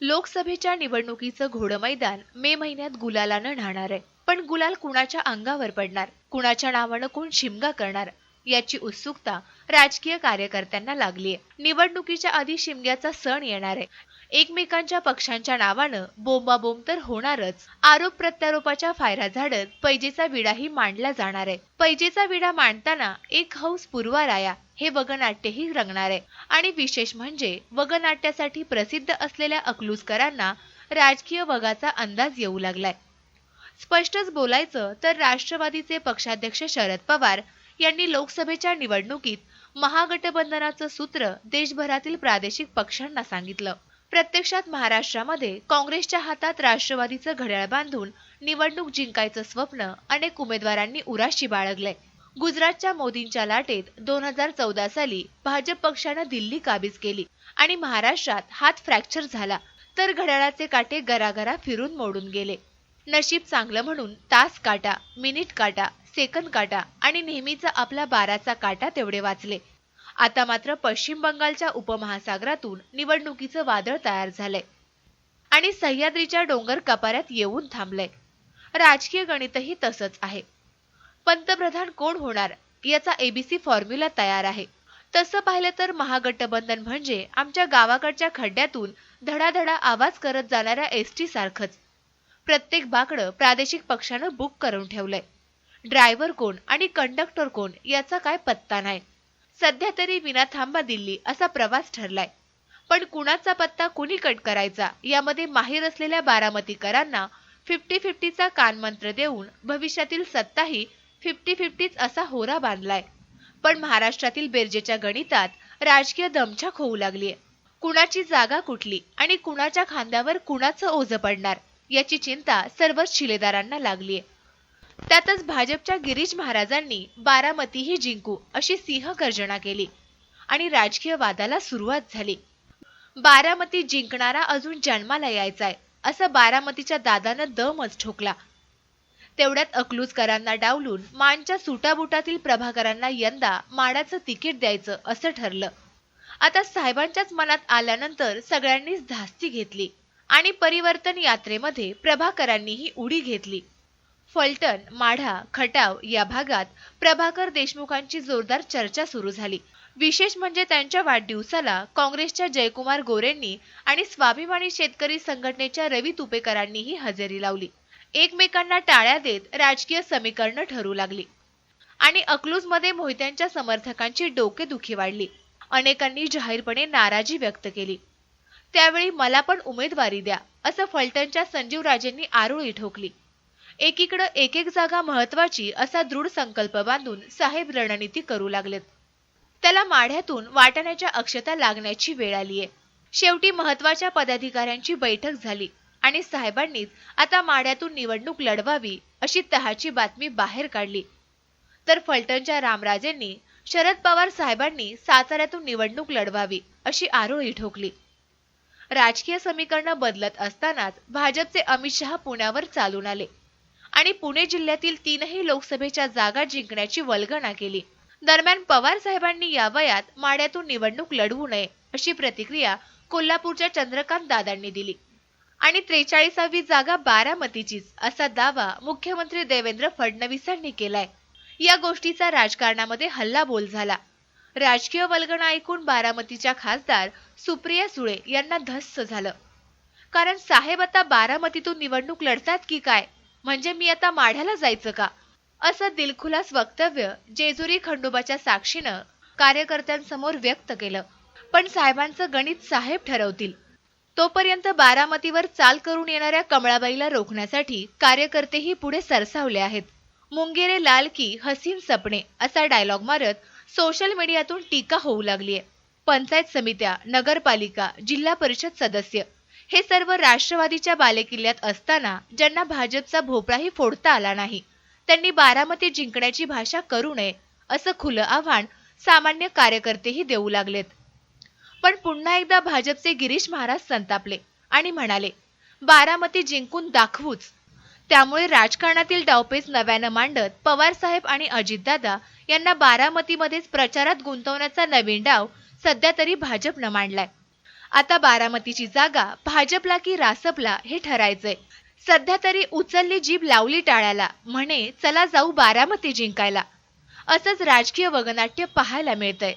लोकसभेच्या निवडणुकीचं घोडं मैदान मे महिन्यात गुलालानं राहणार आहे. पण गुलाल कुणाच्या अंगावर पडणार? कुणाच्या नावानं कोण शिमगा करणार? याची उत्सुकता राजकीय कार्यकर्त्यांना लागलीय. निवडणुकीच्या आधी शिमग्याचा सण येणार आहे. एकमेकांच्या पक्षांच्या नावानं बोंबाबोंब तर होणारच. आरोप प्रत्यारोपाच्या फायरा झाडत पैजेचा विडाही मांडला जाणार आहे. पैजेचा विडा मांडताना एक हौस पूर्वाराया हे वगनाट्यही रंगणार आहे. आणि विशेष म्हणजे वगनाट्यासाठी प्रसिद्ध असलेल्या अकलूजकरांना राजकीय वगाचा अंदाज येऊ लागलाय. स्पष्टच बोलायचं तर राष्ट्रवादीचे पक्षाध्यक्ष शरद पवार यांनी लोकसभेच्या निवडणुकीत महागठबंधनाचं सूत्र देशभरातील प्रादेशिक पक्षांना सांगितलं. प्रत्यक्षात महाराष्ट्रामध्ये काँग्रेसच्या हातात राष्ट्रवादीचं घड्याळ बांधून निवडणूक जिंकायचं स्वप्न अनेक उमेदवारांनी उराशी बाळगलंय. गुजरातच्या मोदींच्या लाटेत दोन हजार चौदा साली भाजप पक्षानं दिल्ली काबीज केली आणि महाराष्ट्रात हात फ्रॅक्चर झाला तर घड्याळाचे काटे गरागरा फिरून मोडून गेले. नशीब चांगलं म्हणून तास काटा मिनिट काटा सेकंद काटा आणि नेहमीचा आपला बाराचा काटा तेवढे वाचले. आता मात्र पश्चिम बंगालच्या उपमहासागरातून निवडणुकीचं वादळ तयार झालंय. आणि सह्याद्रीच्या डोंगर कपाऱ्यात येऊन थांबलंय. राजकीय गणितही तसंच आहे. पंतप्रधान कोण होणार याचा एबीसी फॉर्म्युला तयार आहे. तसं पाहिलं तर महागठबंधन म्हणजे आमच्या गावाकडच्या खड्ड्यातून धडाधडा आवाज करत जाणाऱ्या एसटी सारखंच. प्रत्येक बाकडं प्रादेशिक पक्षानं बुक करून ठेवलंय. ड्रायव्हर कोण आणि कंडक्टर कोण याचा काय पत्ता नाही. सध्या तरी विना थांबा दिल्ली असा प्रवास ठरलाय. पण कुणाचा पत्ता कुणी कट करायचा यामध्ये माहीर असलेल्या बारामतीकरांना फिफ्टी फिफ्टीचा कानमंत्र देऊन भविष्यातील सत्ताही फिफ्टी फिफ्टीच असा होरा बांधलाय. पण महाराष्ट्रातील बेरजेच्या गणितात राजकीय दमछाक होऊ लागलीय. कुणाची जागा कुठली आणि कुणाच्या खांद्यावर कुणाचं ओझं पडणार याची चिंता सर्वच शिलेदारांना लागलीय. त्यातच भाजपच्या गिरीश महाराजांनी बारामतीही जिंकू अशी सिंह गर्जना केली आणि राजकीय वादाला सुरुवात झाली. बारामती जिंकणारा अजून जन्माला यायचाय असं बारामतीच्या दादानं दमच ठोकला. तेवढ्यात अकलूजकरांना डावलून मानच्या सुटाबुटातील प्रभाकरांना यंदा माडाचं तिकीट द्यायचं असं ठरलं. आता साहेबांच्याच मनात आल्यानंतर सगळ्यांनीच धास्ती घेतली आणि परिवर्तन यात्रेमध्ये प्रभाकरांनीही उडी घेतली. फलटण माढा खटाव या भागात प्रभाकर देशमुखांची जोरदार चर्चा सुरू झाली. विशेष म्हणजे त्यांच्या वाढदिवसाला काँग्रेसच्या जयकुमार गोरेंनी आणि स्वाभिमानी शेतकरी संघटनेच्या रवी तुपेकरांनीही हजेरी लावली. एकमेकांना टाळ्या देत राजकीय समीकरणं ठरू लागली. आणि अकलूजमध्ये मोहित्यांच्या समर्थकांची डोकेदुखी वाढली. अनेकांनी जाहीरपणे नाराजी व्यक्त केली. त्यावेळी मला पण उमेदवारी द्या असं फलटणच्या संजीव राजेंनी आरोळी ठोकली. एकीकडं एक एक जागा महत्वाची असा दृढ संकल्प बांधून साहेब रणनीती करू लागलेत. त्याला माढ्यातून वाटाण्याच्या अक्षता लागण्याची वेळ आलीये. शेवटी महत्त्वाच्या पदाधिकाऱ्यांची बैठक झाली आणि साहेबांनीच आता माढ्यातून निवडणूक लढवावी अशी तहाची बातमी बाहेर काढली. तर फलटणच्या रामराजेंनी शरद पवार साहेबांनी साताऱ्यातून निवडणूक लढवावी अशी आरोळी ठोकली. राजकीय समीकरणं बदलत असतानाच भाजपचे अमित शहा पुण्यावर चालून आले. आणि पुणे जिल्ह्यातील तीनही लोकसभेच्या जागा जिंकण्याची वल्गना केली. दरम्यान पवार साहेबांनी या वयात माड्यातून निवडणूक लढवू नये अशी प्रतिक्रिया कोल्हापूरच्या चंद्रकांत दादांनी दिली. आणि त्रेचाळीसावी जागा बारामतीचीच असा दावा मुख्यमंत्री देवेंद्र फडणवीसांनी केलाय. या गोष्टीचा राजकारणामध्ये हल्लाबोल झाला. राजकीय वल्गना ऐकून बारामतीच्या खासदार सुप्रिया सुळे यांना धस्स झालं. कारण साहेब आता बारामतीतून निवडणूक लढतात की काय? म्हणजे मी आता माढ्याला जायचं का? असं दिलखुलास वक्तव्य जेजुरी खंडोबाच्या साक्षीनं कार्यकर्त्यांसमोर व्यक्त केलं. पण साहेबांचं गणित साहेब ठरवतील. तोपर्यंत बारामतीवर चाल करून येणाऱ्या कमळाबाईला रोखण्यासाठी कार्यकर्तेही पुढे सरसावले आहेत. मुंगेरे लाल की हसीन सपने असा डायलॉग मारत सोशल मीडियातून टीका होऊ लागलीय. पंचायत समित्या नगरपालिका जिल्हा परिषद सदस्य हे सर्व राष्ट्रवादीच्या बालेकिल्ल्यात असताना ज्यांना भाजपचा भोपळाही फोडता आला नाही त्यांनी बारामती जिंकण्याची भाषा करू नये असं खुलं आव्हान सामान्य कार्यकर्तेही देऊ लागलेत. पण पुन्हा एकदा भाजपचे गिरीश महाराज संतापले आणि म्हणाले बारामती जिंकून दाखवूच. त्यामुळे राजकारणातील डावपेच नव्यानं मांडत पवार साहेब आणि अजितदादा यांना बारामतीमध्येच प्रचारात गुंतवण्याचा नवीन डाव सध्या तरी भाजपनं मांडलाय. आता बारामतीची जागा भाजपला की रासपला हे ठरायचंय. सध्या तरी उचलली जीभ लावली टाळ्याला म्हणे चला जाऊ बारामती जिंकायला. असंच राजकीय वगनाट्य पाहायला मिळतंय.